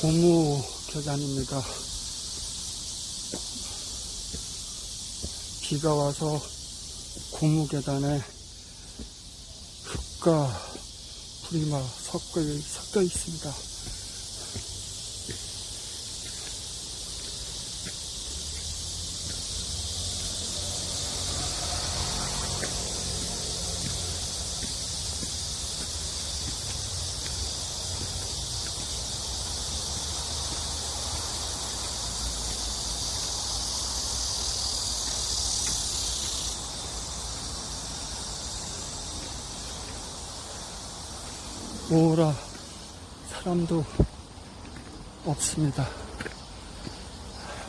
고무 계단입니다. 비가 와서 고무 계단에 흙과 불이 막 섞여, 섞여 있습니다. 오라 사람도 없습니다.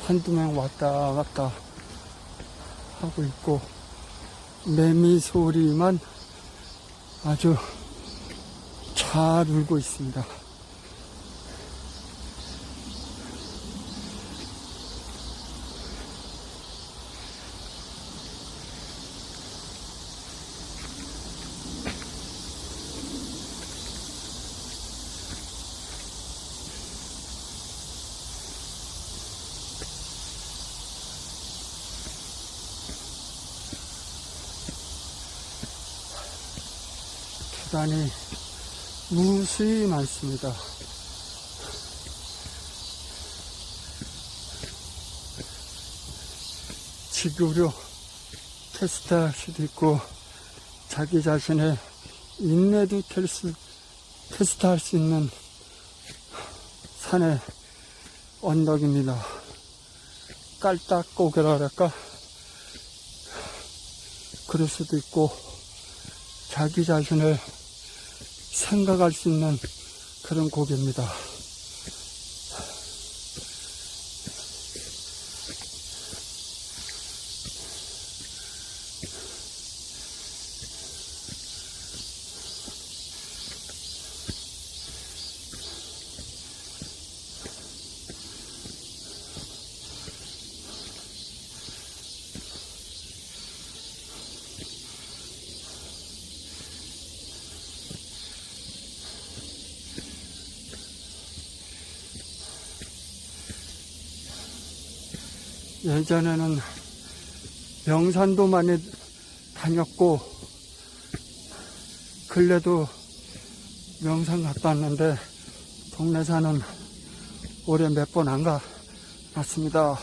한두 명 왔다 갔다 하고 있고 매미 소리만 아주 잘 울고 있습니다. 계단이 무수히 많습니다. 지구력 테스트할 수도 있고 자기 자신의 인내도 테스, 테스트할 수 있는 산의 언덕입니다. 깔딱 고개라 할까? 그럴 수도 있고 자기 자신을 생각할 수 있는 그런 곡입니다. 예전에는 명산도 많이 다녔고, 근래도 명산 갔다 왔는데, 동네산은 올해 몇 번 안 가 봤습니다.